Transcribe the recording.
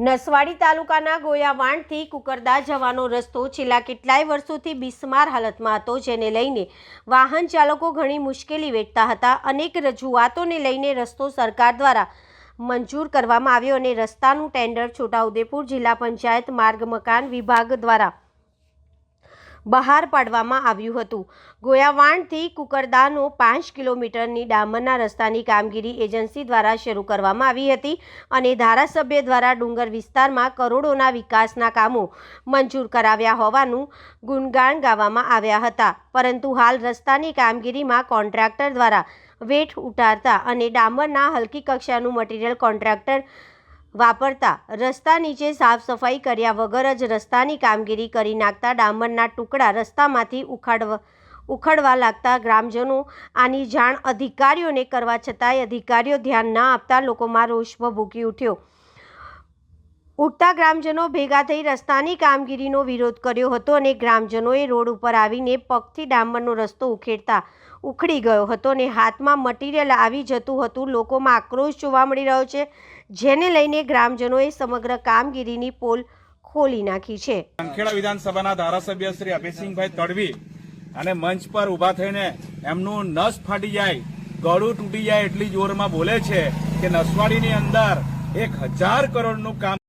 નસવાડી તાલુકાના ગોયાવાણથી કુકરદા જવાનો રસ્તો છેલ્લા કેટલાય વર્ષોથી બિસ્માર હાલતમાં હતો, જેને લઈને વાહન ચાલકો ઘણી મુશ્કેલી વેઠતા હતા. અનેક રજૂઆતોને લઈને રસ્તો સરકાર દ્વારા મંજૂર કરવામાં આવ્યો અને રસ્તાનું ટેન્ડર છોટાઉદેપુર જિલ્લા પંચાયત માર્ગ મકાન વિભાગ દ્વારા બહાર પાડવામાં આવ્યું હતું. ગોયાવાણથી કુકરદાનો પાંચ કિલોમીટરની ડામરના રસ્તાની કામગીરી એજન્સી દ્વારા શરૂ કરવામાં આવી હતી અને ધારાસભ્ય દ્વારા ડુંગર વિસ્તારમાં કરોડોના વિકાસના કામો મંજૂર કરાવ્યા હોવાનું ગુણગાન ગાવામાં આવ્યા હતા. પરંતુ હાલ રસ્તાની કામગીરીમાં કોન્ટ્રાક્ટર દ્વારા વેઠ ઉતારતા અને ડામરના હલકી કક્ષાનું મટીરીયલ કોન્ટ્રાક્ટર વાપરતા રસ્તા નીચે સાફ સફાઈ કર્યા વગર જ રસ્તાની કામગીરી કરી નાખતા ડામરના ટુકડા રસ્તામાંથી ઉખાડવા, ઉખડવા લાગતા ગ્રામજનો આની જાણ અધિકારીઓને કરવા છતાંય અધિકારીઓ ધ્યાન ન આપતા લોકોમાં રોષ ભભૂકી ઉઠ્યો. ઉઠતા ગ્રામજનો ભેગા થઈ રસ્તાની કામગીરીનો વિરોધ કર્યો હતો અને ગ્રામજનોએ રોડ ઉપર આવીને પગથી ડામરનો રસ્તો ઉખેડતા ઉખડી ગયો હતો અને હાથમાં મટીરિયલ આવી જતું હતું. લોકોમાં આક્રોશ જોવા મળી રહ્યો છે, જેને લઈને ગ્રામજનોએ સમગ્ર કામગીરીની પોલ ખોલી નાખી છે. અંખેડા વિધાનસભાના ધારાસભ્ય શ્રી અભયસિંહભાઈ તડવી અને મંચ પર ઊભા થઈને એમનું નસ ફાટી જાય, ગળું તૂટી જાય એટલી જોરમાં બોલે છે કે નસવાડીની અંદર એક હજાર કરોડનું કામ